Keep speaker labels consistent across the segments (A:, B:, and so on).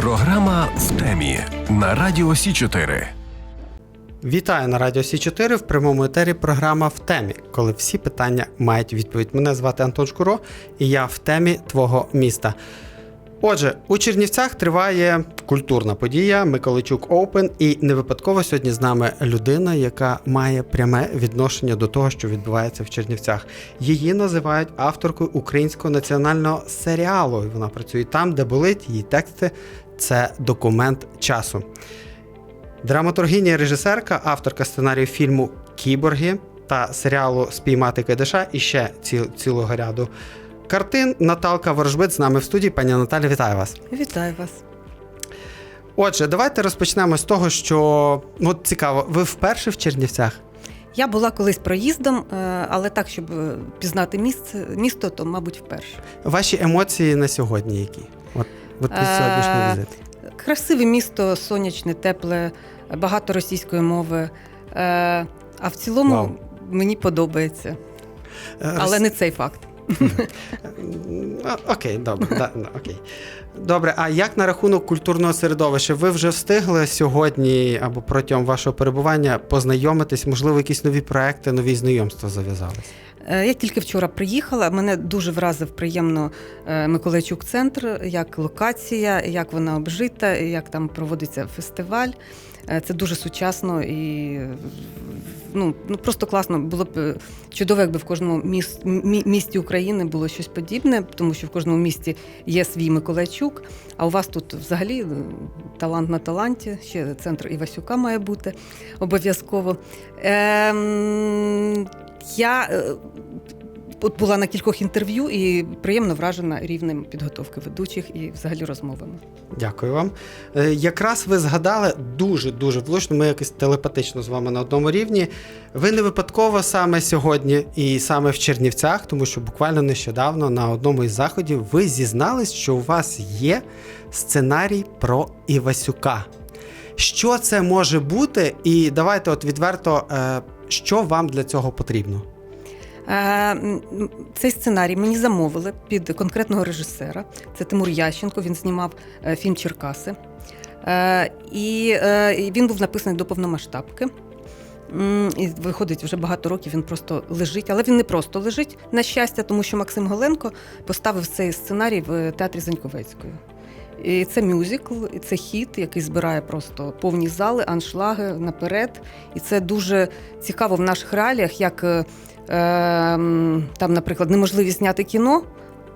A: Програма в темі на радіо Сі 4
B: Вітаю на радіо Сі 4 в прямому етері. Програма в темі, коли всі питання мають відповідь. Мене звати Антон Шкуро, і я в темі твого міста. Отже, у Чернівцях триває культурна подія Миколайчук Оупен, і не випадково сьогодні з нами людина, яка має пряме відношення до того, що відбувається в Чернівцях. Її називають авторкою українського національного серіалу. Вона працює там, де болить її тексти. Це документ часу. Драматургиня режисерка, авторка сценарію фільму Кіборги та серіалу Спіймати Кайдаша і ще ціл, цілого ряду картин. Наталка Ворожбит з нами в студії. Пані Наталі, вітаю вас.
C: Вітаю вас.
B: Отже, давайте розпочнемо з того, що ну, цікаво, ви вперше в Чернівцях?
C: Я була колись проїздом, е, але так, щоб е, пізнати місце, місто, то, мабуть, вперше.
B: Ваші емоції на сьогодні які? От, от від
C: Е,
B: сьогоднішній візит.
C: Красиве місто, сонячне, тепле, багато російської мови. Е, А в цілому
B: Вау.
C: мені подобається.
B: Е,
C: Але не цей факт.
B: Окей, добре. да, да, окей. Добре, а як на рахунок культурного середовища? Ви вже встигли сьогодні або протягом вашого перебування познайомитись, можливо, якісь нові проекти, нові знайомства зав'язались?
C: Е, Я тільки вчора приїхала. Мене дуже вразив приємно е, Миколайчук центр, як локація, як вона обжита, як там проводиться фестиваль. Е, Це дуже сучасно і е, ну, ну просто класно. Було б е, чудово, якби в кожному міс- місті України було щось подібне, тому що в кожному місті є свій Миколайчук. А у вас тут взагалі е, талант на таланті. Ще центр Івасюка має бути обов'язково. Ем, я е, от була на кількох інтерв'ю і приємно вражена рівнем підготовки ведучих і взагалі розмовами.
B: Дякую вам. Е, Якраз ви згадали дуже дуже влучно. Ми якось телепатично з вами на одному рівні. Ви не випадково саме сьогодні і саме в Чернівцях, тому що буквально нещодавно на одному із заходів ви зізнались, що у вас є сценарій про Івасюка. Що це може бути? І давайте от відверто, е, що вам для цього потрібно?
C: Е, Цей сценарій мені замовили під конкретного режисера. Це Тимур Ященко. Він знімав е, фільм Черкаси. Е, І він був написаний до повномасштабки. І виходить вже багато років. Він просто лежить, але він не просто лежить на щастя, тому що Максим Голенко поставив цей сценарій в театрі Заньковецької. І це мюзикл, і це хіт, який збирає просто повні зали, аншлаги наперед. І це дуже цікаво в наших реаліях, як е, там, наприклад, неможливість зняти кіно.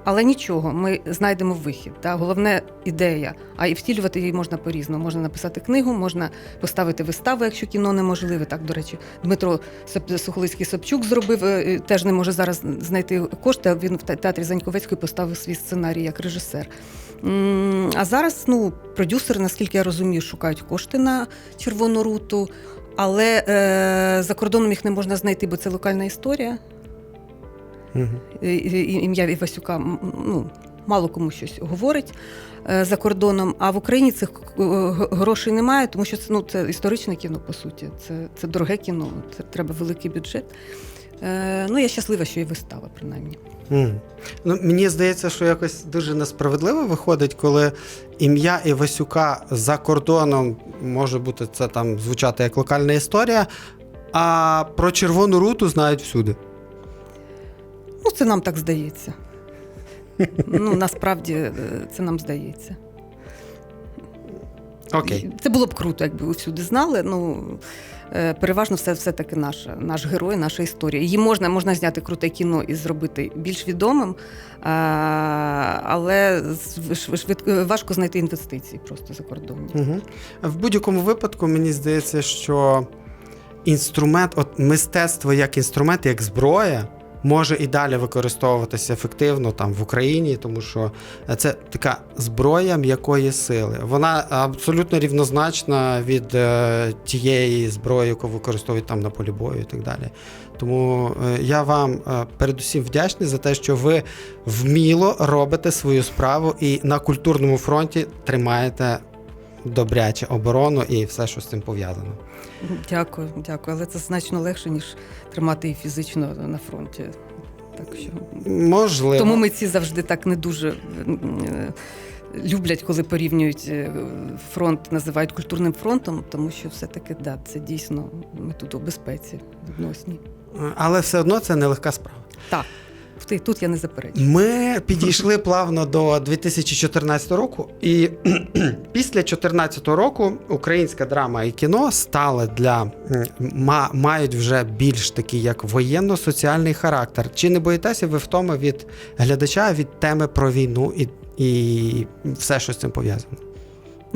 C: Але нічого, ми знайдемо вихід. Та? Головне ідея. А і втілювати її можна по-різному. Можна написати книгу, можна поставити виставу, якщо кіно неможливе. Так, до речі, Дмитро Сухолицький Собчук зробив, е, теж не може зараз знайти кошти. Він в театрі Заньковецької поставив свій сценарій як режисер. А зараз ну, продюсери, наскільки я розумію, шукають кошти на червону руту, але е, за кордоном їх не можна знайти, бо це локальна історія. І- Ім'я Івасюка ну, мало кому щось говорить е, за кордоном. А в Україні цих грошей немає, тому що це, ну, це історичне кіно, по суті. Це, це дороге кіно, це треба великий бюджет. Ну, я щаслива, що і вистава, принаймні.
B: Мгм. Ну, мені здається, що якось дуже несправедливо виходить, коли ім'я Івасюка за кордоном може бути це там звучати як локальна історія, а про червону руту знають всюди.
C: Ну, це нам так здається. Ну, насправді е, це нам здається.
B: Окей.
C: Це було б круто, якби усюди знали. Ну е, переважно все все-таки наш, наш герой, наша історія. Її можна, можна зняти круте кіно і зробити більш відомим, але важко знайти інвестиції просто за кордоном.
B: Угу. В будь-якому випадку мені здається, що інструмент, от мистецтво як інструмент, як зброя, може і далі використовуватися ефективно там в Україні, тому що це така зброя м'якої сили. Вона абсолютно рівнозначна від е, тієї зброї, яку використовують там на полі бою і так далі. Тому е, я вам е, передусім вдячний за те, що ви вміло робите свою справу і на культурному фронті тримаєте добряче оборону і все, що з цим пов'язано.
C: Дякую, дякую. Але це значно легше, ніж тримати її фізично на фронті. Так що
B: Можливо.
C: тому митці завжди так не дуже. е, люблять, коли порівнюють е, фронт, називають культурним фронтом, тому що все-таки да, це дійсно ми тут у безпеці відносній.
B: Е, Але все одно це нелегка справа.
C: Так, тут я не заперечую.
B: Ми підійшли плавно до 2014 року, і після 2014 року українська драма і кіно стали для ма, мають вже більш такий як воєнно-соціальний характер. Чи не боїтеся ви втоми від глядача від теми про війну і, і все, що з цим пов'язано?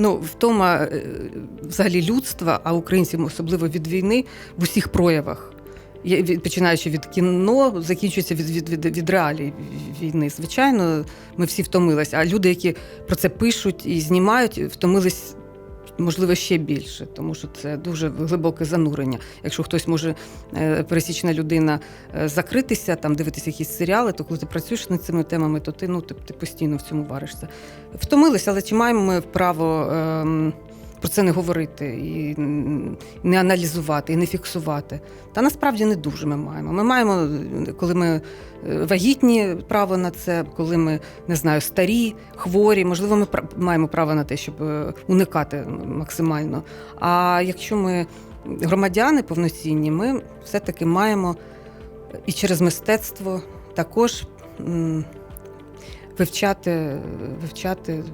C: Ну, втома е, взагалі людства, а українців особливо від війни в усіх проявах. Починаючи від кіно, закінчується від, від, від, від реалій війни. Звичайно, ми всі втомилися. А люди, які про це пишуть і знімають, втомились. Можливо, ще більше, тому що це дуже глибоке занурення. Якщо хтось може е, пересічна людина е, закритися, там дивитися якісь серіали, то коли ти працюєш над цими темами, то ти ну ти, ти постійно в цьому варишся. Втомилися, але чи маємо ми право ем, про це не говорити і не аналізувати, і не фіксувати? Та насправді не дуже ми маємо. Ми маємо, коли ми е, вагітні, право на це, коли ми не знаю, старі, хворі, можливо, ми маємо право на те, щоб е, уникати максимально. А якщо ми громадяни повноцінні, ми все-таки маємо і через мистецтво також. Вивчати, вивчати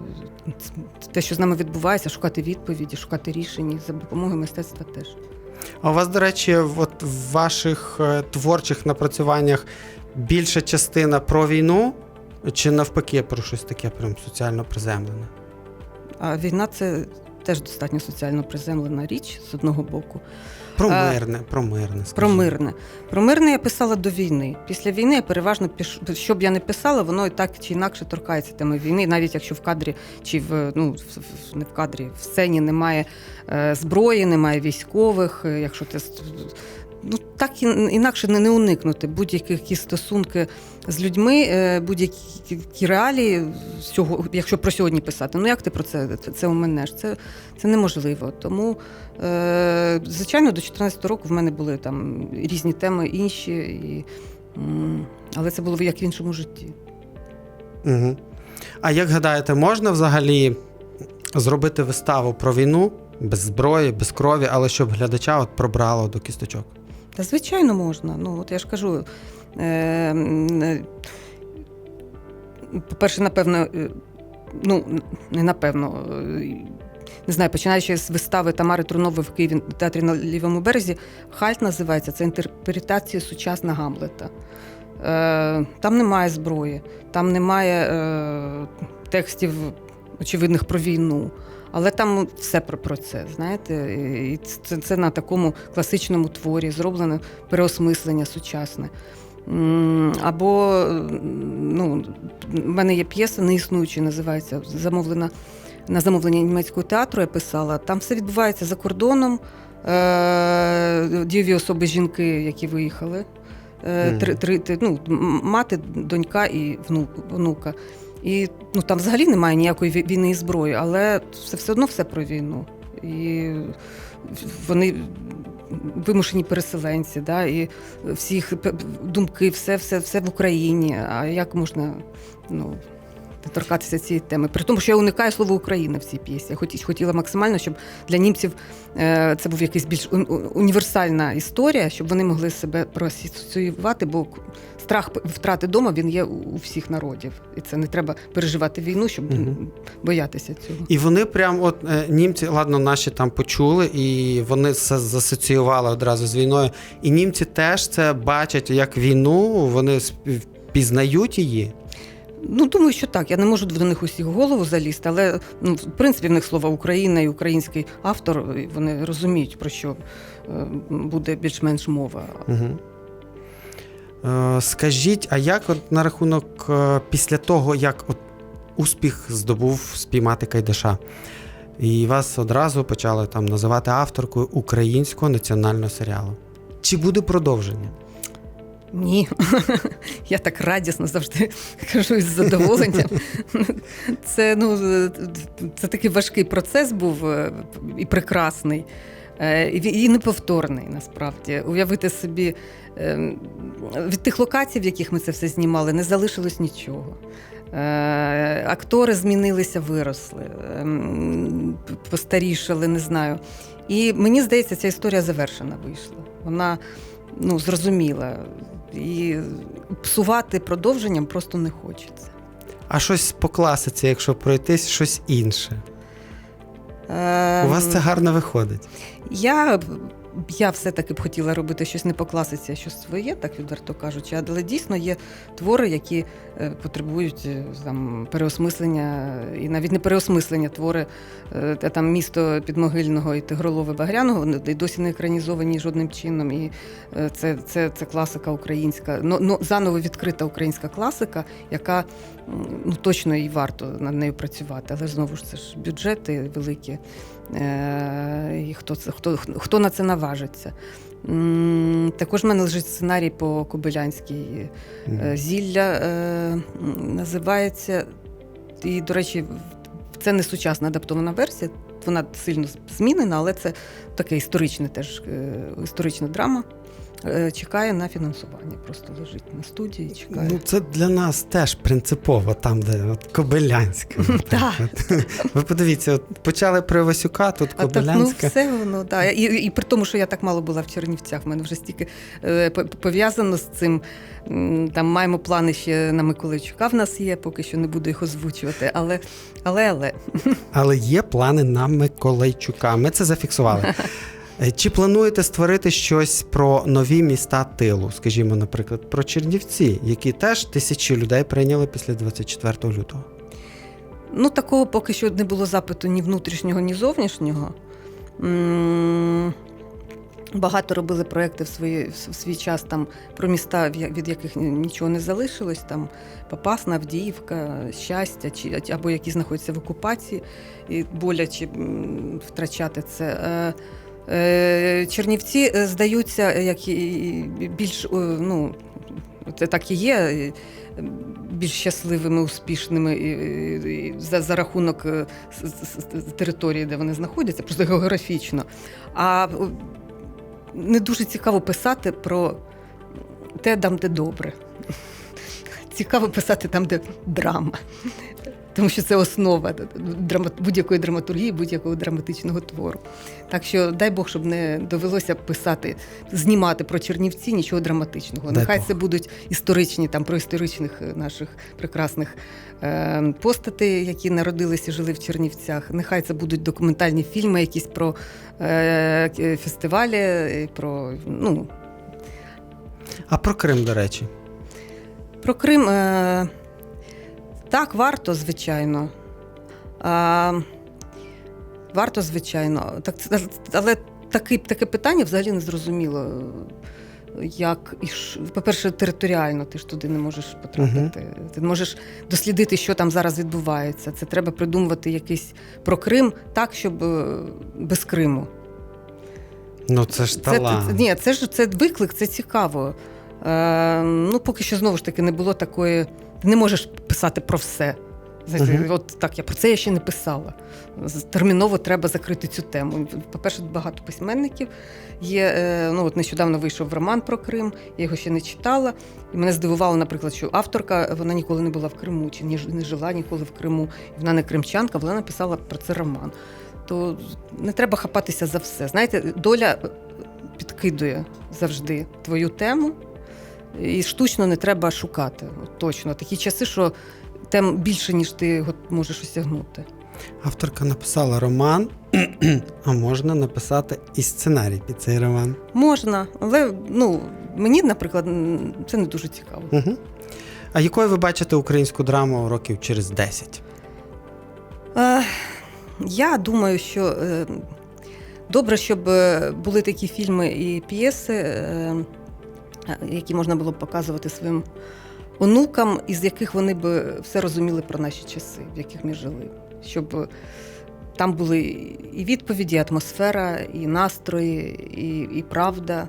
C: те, що з нами відбувається, шукати відповіді, шукати рішення за допомогою мистецтва теж.
B: А у вас, до речі, от в ваших е, творчих напрацюваннях більша частина про війну, чи навпаки про щось таке прям соціально приземлене?
C: А війна це теж достатньо соціально приземлена річ з одного боку.
B: Про мирне, про мирне.
C: Про мирне. Про мирне я писала до війни. Після війни я переважно піш... що б я не писала, воно і так чи інакше торкається теми війни, навіть якщо в кадрі чи в ну в- в- не в кадрі, в сцені немає е, зброї, немає військових. е, Якщо ти ну так інакше не, не уникнути будь-які які стосунки з людьми, е, будь-які які реалії цього, якщо про сьогодні писати. Ну як ти про це? Це, у мене ж це, це неможливо. Тому Е, звичайно, до 2014 року в мене були там різні теми інші, і, але це було як в іншому житті.
B: Угу. А як гадаєте, можна взагалі зробити виставу про війну без зброї, без крові, але щоб глядача от пробрало до кісточок?
C: Та звичайно можна. Ну, от я ж кажу. Е, е, по-перше, напевно, е, ну, не напевно. е, Не знаю, починаючи з вистави Тамари Трунової в Києві в театрі на лівому березі, Хальт називається це інтерпретація сучасна Гамлета. Е, там немає зброї, там немає е, текстів очевидних про війну. Але там все про, про це, знаєте, і це, це на такому класичному творі зроблено переосмислення сучасне. Або ну, в мене є п'єса неіснуюча, називається замовлена на замовлення німецького театру. Я писала. Там все відбувається за кордоном. Е, дієві особи жінки, які виїхали. Е, Три, три, ну, мати, донька і вну- внука. І ну, там взагалі немає ніякої війни і зброї, але все, все одно все про війну. І вони вимушені переселенці, да, і всі їх думки, все, все, все в Україні. А як можна ну, торкатися цієї теми? При тому, що я уникаю слово Україна в цій п'єсі. Я хоті- хотіла максимально, щоб для німців е, це був якийсь більш у- у- універсальна історія, щоб вони могли себе проасоціювати, бо страх втрати дому він є у у всіх народів. І це не треба переживати війну, щоб
B: Мгм.
C: боятися цього.
B: І вони прям, от е, німці, ладно, наші там почули, і вони це засоціювали одразу з війною. І німці теж це бачать як війну, вони пізнають її.
C: Ну, думаю, що так. Я не можу до них усіх голову залізти, але ну, в принципі в них слова Україна і український автор, вони розуміють, про що е, буде більш-менш мова.
B: Угу. Скажіть, а як от на рахунок е, після того, як от успіх здобув спіймати Кайдаша? І вас одразу почали там називати авторкою українського національного серіалу. Чи буде продовження?
C: Ні, я так радісно завжди кажу із задоволенням. Це ну це такий важкий процес був е, і прекрасний, е, і неповторний насправді. Уявити собі е, від тих локацій, в яких ми це все знімали, не залишилось нічого. Е, актори змінилися, виросли, ем, постарішали, не знаю. І мені здається, ця історія завершена вийшла. Вона ну, зрозуміла. І псувати продовженням просто не хочеться.
B: А щось по класиці, якщо пройтись, щось інше.
C: Е,
B: У вас це гарно виходить.
C: Я, я все-таки б хотіла робити щось не по класиці, а щось своє, так відверто кажучи. Але дійсно є твори, які е, потребують е, там, переосмислення, і навіть не переосмислення твори е, та там місто Підмогильного і Тигролове Багряного, вони досі не екранізовані жодним чином. І це, це, це класика українська, ну, ну, заново відкрита українська класика, яка ну, точно і варто над нею працювати. Але знову ж це ж бюджети великі. Е, і хто, це, хто, хто на це наважиться. Також в мене лежить сценарій по Кобилянській е, зілля е, називається. І, до речі, це не сучасна адаптована версія, вона сильно змінена, але це таке історичне теж історична драма. Е, Чекає на фінансування. Просто лежить на студії, чекає.
B: Ну, це для нас теж принципово, там, де от Кобилянська. Ви подивіться, от почали при Васюка, тут
C: А так, ну все воно, да. І, і при тому, що я так мало була в Чернівцях, в мене вже стільки е, по- пов'язано з цим. Там маємо плани ще на Миколайчука. В нас є, поки що не буду їх озвучувати. Але, але, але.
B: Але є плани на Миколайчука. Ми це зафіксували. Е, Чи плануєте створити щось про нові міста тилу? Скажімо, наприклад, про Чернівці, які теж тисячі людей прийняли після 24 лютого?
C: Ну, такого поки що не було запиту ні внутрішнього, ні зовнішнього. Багато робили проекти в, свої, в свій час там про міста, від яких нічого не залишилось. Там Попасна, Авдіївка, щастя, чи або які знаходяться в окупації, і боляче втрачати це. Е, е, Чернівці е, здаються як і більш е, ну, це так і є. е, Більш щасливими, успішними і, і- за, за рахунок е, с- с- с- території, де вони знаходяться, просто географічно. А е, не дуже цікаво писати про те, там, де добре. Цікаво писати там, де драма. Тому що це основа будь-якої драматургії, будь-якого драматичного твору. Так що дай Бог, щоб не довелося писати, знімати про Чернівці нічого драматичного.
B: Дай
C: Нехай
B: Бог.
C: це будуть історичні, там про історичних е, наших прекрасних е, постатей, які народилися, жили в Чернівцях. Нехай це будуть документальні фільми, якісь про е, фестивалі, про ну,
B: А про Крим, до речі.
C: Про Крим е, так, варто, звичайно. А, варто, звичайно. Так, але таке, таке питання взагалі не зрозуміло. Як і ш- по-перше, територіально ти ж туди не можеш потрапити. Ти не можеш дослідити, що там зараз відбувається. Це треба придумувати якийсь про Крим так, щоб е, без Криму.
B: Ну це ж
C: Це,
B: талант.
C: це, ні, це ж це виклик, це цікаво. Е, ну, поки що знову ж таки не було такої. Ти не можеш писати про все. Знаєте,
B: Мгм.
C: От так, я про це я ще не писала. Терміново треба закрити цю тему. По-перше, багато письменників є. е, Ну, от нещодавно вийшов роман про Крим, я його ще не читала. І мене здивувало, наприклад, що авторка вона ніколи не була в Криму, чи не жила ніколи в Криму. Вона не кримчанка, вона написала про це роман. То не треба хапатися за все. Знаєте, доля підкидує завжди твою тему, і штучно не треба шукати. От точно. Такі часи, що тем більше, ніж ти можеш осягнути.
B: Авторка написала роман, а можна написати і сценарій під цей роман.
C: Можна, але ну, мені, наприклад, це не дуже цікаво.
B: Угу. А якою ви бачите українську драму років через 10?
C: Е, я думаю, що е, добре, щоб е, були такі фільми і п'єси, е, які можна було б показувати своїм онукам, із яких вони б все розуміли про наші часи, в яких ми жили. Щоб е, там були і відповіді, і атмосфера, і настрої, і, і правда.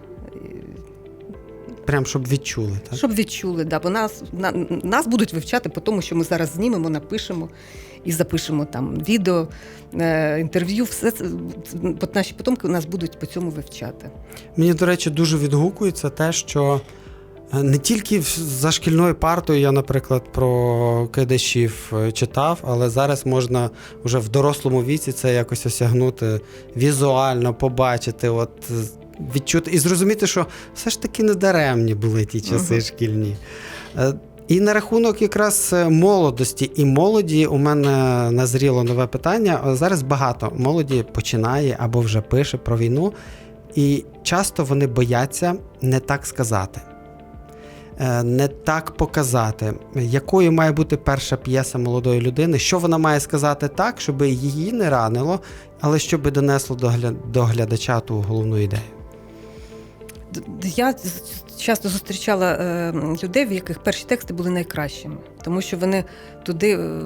B: Прям щоб відчули, так?
C: щоб відчули, да, бо нас, на, нас будуть вивчати по тому, що ми зараз знімемо, напишемо і запишемо там відео, е, інтерв'ю. Все це наші потомки нас будуть по цьому вивчати.
B: Мені, до речі, дуже відгукується те, що Е, Не тільки за шкільною партою я, наприклад, про кидачів е, читав, але зараз можна вже в дорослому віці це якось осягнути візуально, побачити, от відчути і зрозуміти, що все ж таки не даремні були ті часи
C: Мгм.
B: шкільні. І на рахунок якраз е, молодості і молоді у мене назріло нове питання. Е, Зараз багато молоді починає або вже пише про війну, і часто вони бояться не так сказати, е, не так показати, якою має бути перша п'єса молодої людини, що вона має сказати так, щоб її не ранило, але щоб донесло до глядача ту головну ідею.
C: Я часто зустрічала е, людей, в яких перші тексти були найкращими, тому що вони туди е,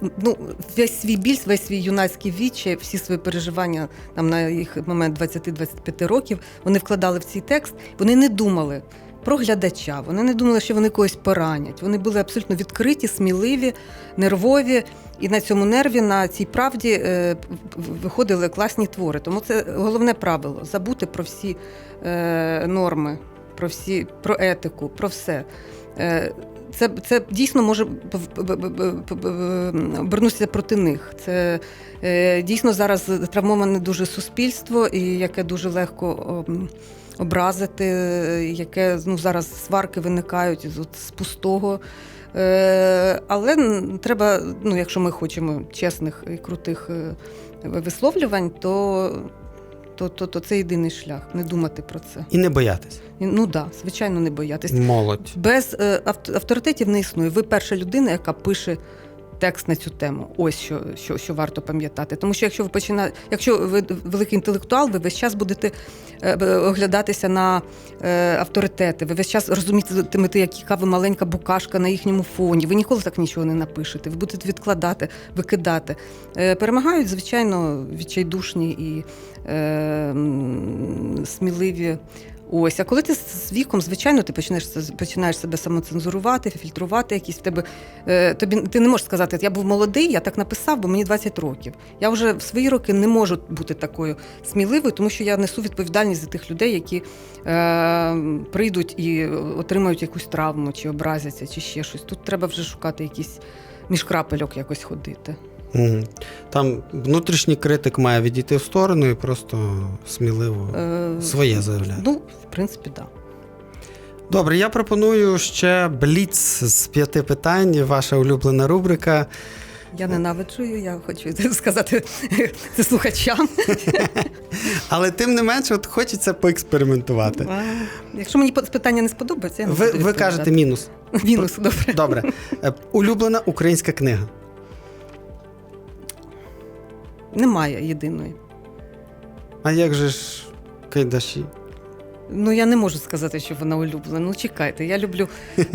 C: ну, весь свій біль, весь свій юнацький вічі, всі свої переживання там на їх момент 20-25 років, вони вкладали в цей текст, вони не думали. Про глядача, вони не думали, що вони когось поранять. Вони були абсолютно відкриті, сміливі, нервові, і на цьому нерві, на цій правді е, виходили класні твори. Тому це головне правило забути про всі е, норми, про всі про етику, про все. Е, це, це дійсно може обернутися проти них. Це е, дійсно зараз травмоване дуже суспільство, і яке дуже легко ом, образити, яке ну, зараз сварки виникають з, от, з пустого. Е, але треба, ну, якщо ми хочемо чесних і крутих е, висловлювань, то, то, то, то це єдиний шлях не думати про це.
B: І не боятись.
C: Ну так, да, звичайно, не боятись.
B: Молодь.
C: Без е, авторитетів не існує. Ви перша людина, яка пише текст на цю тему. Ось що, що, що варто пам'ятати. Тому що якщо ви почина... якщо ви великий інтелектуал, ви весь час будете е, оглядатися на е, авторитети, ви весь час розумітимете, яка ви маленька букашка на їхньому фоні. Ви ніколи так нічого не напишете. Ви будете відкладати, викидати. Е, перемагають, звичайно, відчайдушні і е, сміливі Ось, а коли ти з віком, звичайно, ти починаєш це- починаєш себе самоцензурувати, фільтрувати якісь в тебе. Е, тобі ти не можеш сказати, я був молодий, я так написав, бо мені 20 років. Я вже в свої роки не можу бути такою сміливою, тому що я несу відповідальність за тих людей, які е, прийдуть і отримають якусь травму, чи образяться, чи ще щось. Тут треба вже шукати якісь між крапельок якось ходити.
B: Там внутрішній критик має відійти в сторону і просто сміливо
C: Е,
B: своє заявляти.
C: Ну, в принципі, так. Да.
B: Добре, я пропоную ще бліц з п'яти питань. Ваша улюблена рубрика.
C: Я ненавиджу, я хочу сказати це слухачам.
B: Але тим не менше, от хочеться поекспериментувати.
C: А, Якщо мені питання не сподобається, я не
B: Ви,
C: буду
B: ви кажете мінус.
C: мінус, добре.
B: Добре. Е, Улюблена українська книга.
C: Немає єдиної.
B: А як же ж кайдаші?
C: Ну я не можу сказати, що вона улюблена. Ну чекайте, я люблю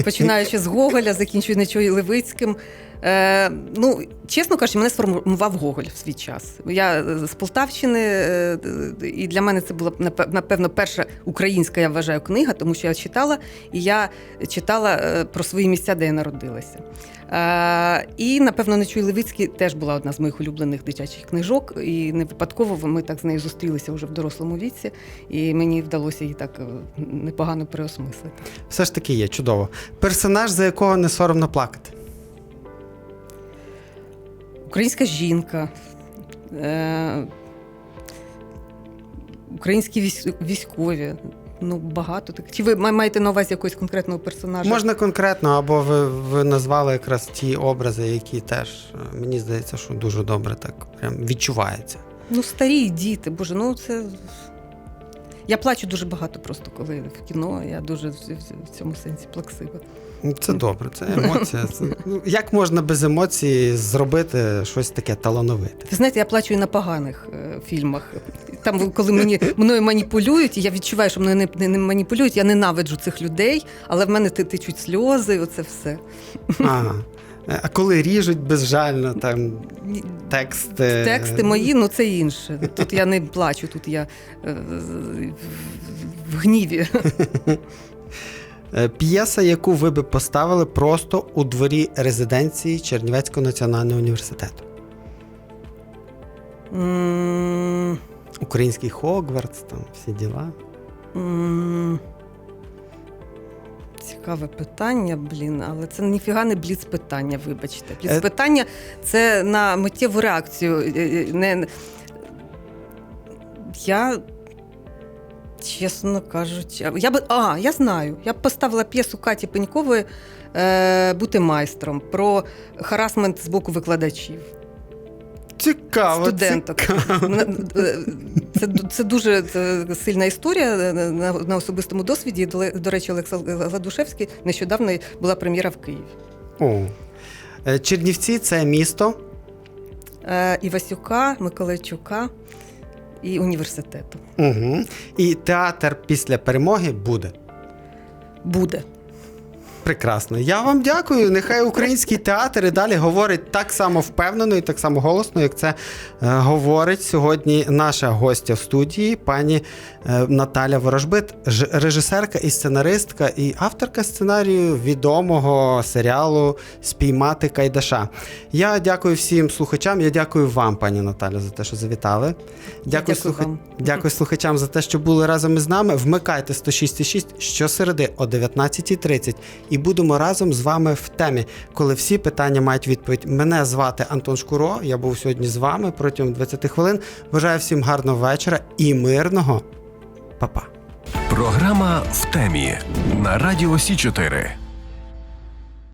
C: починаючи з Гоголя, закінчую Нечою Левицьким. Е, ну, чесно кажучи, мене сформував Гоголь в свій час. Я е, з Полтавщини, е, і для мене це була напевно перша українська, я вважаю, книга, тому що я читала, і я читала е, про свої місця, де я народилася. Е, і, напевно, Нечуй Левицький теж була одна з моїх улюблених дитячих книжок. І не випадково ми так з нею зустрілися вже в дорослому віці, і мені вдалося її так е, непогано переосмислити.
B: Все ж таки є, чудово. Персонаж, за якого не соромно плакати.
C: Українська жінка, е, українські військові. Ну, багато так. Чи ви маєте на увазі якогось конкретного персонажа?
B: Можна конкретно, або ви, ви назвали якраз ті образи, які теж, е, мені здається, що дуже добре так прям відчувається.
C: Ну, старі діти, боже, ну це. Я плачу дуже багато просто, коли в кіно. Я дуже в, цьому сенсі плаксива.
B: Ну, Це добре, це емоція. Це, ну, як можна без емоцій зробити щось таке талановите?
C: Ви знаєте, я плачу і на поганих е, фільмах. Там, коли мені мною маніпулюють, і я відчуваю, що мною не, не, не маніпулюють, я ненавиджу цих людей, але в мене течуть сльози, оце все.
B: Ага. А коли ріжуть безжально, там тексти.
C: Тексти мої, ну це інше. Тут я не плачу, тут я е, в гніві.
B: Е, П'єса, яку ви би поставили просто у дворі резиденції Чернівецького національного університету.
C: М,
B: Український Хогвартс, там всі діла.
C: М, Цікаве питання, блін, але це ніфіга не бліц питання, вибачте. Бліц
B: Е.
C: питання це на миттєву реакцію. Е, Не... Я, чесно кажучи, я би. А, я знаю. Я б поставила п'єсу Каті Пенькової е, бути майстром про харасмент з боку викладачів.
B: Цікаво.
C: студенток.
B: цікаво.
C: Е, Це, це дуже сильна історія на, на особистому досвіді. До, речі, Олекса Гладушевський нещодавно була прем'єра в Києві.
B: О. Е, Чернівці це місто.
C: Е, Івасюка, Миколайчука і університету.
B: Угу. І театр після перемоги буде.
C: Буде.
B: Прекрасно. Я вам дякую. Нехай український театр і далі говорить так само впевнено і так само голосно, як це е, говорить сьогодні наша гостя в студії, пані е, Наталя Ворожбит, ж- режисерка і сценаристка, і авторка сценарію відомого серіалу Спіймати Кайдаша. Я дякую всім слухачам. Я дякую вам, пані Наталя, за те, що завітали.
C: дякую
B: слуха-
C: вам.
B: Дякую слухачам за те, що були разом із нами. Вмикайте 106.6 щосереди о 19.30 і будемо разом з вами в темі, коли всі питання мають відповідь. Мене звати Антон Шкуро. Я був сьогодні з вами протягом 20 хвилин. Бажаю всім гарного вечора і мирного. Па-па.
A: Програма в темі на Радіо Сі 4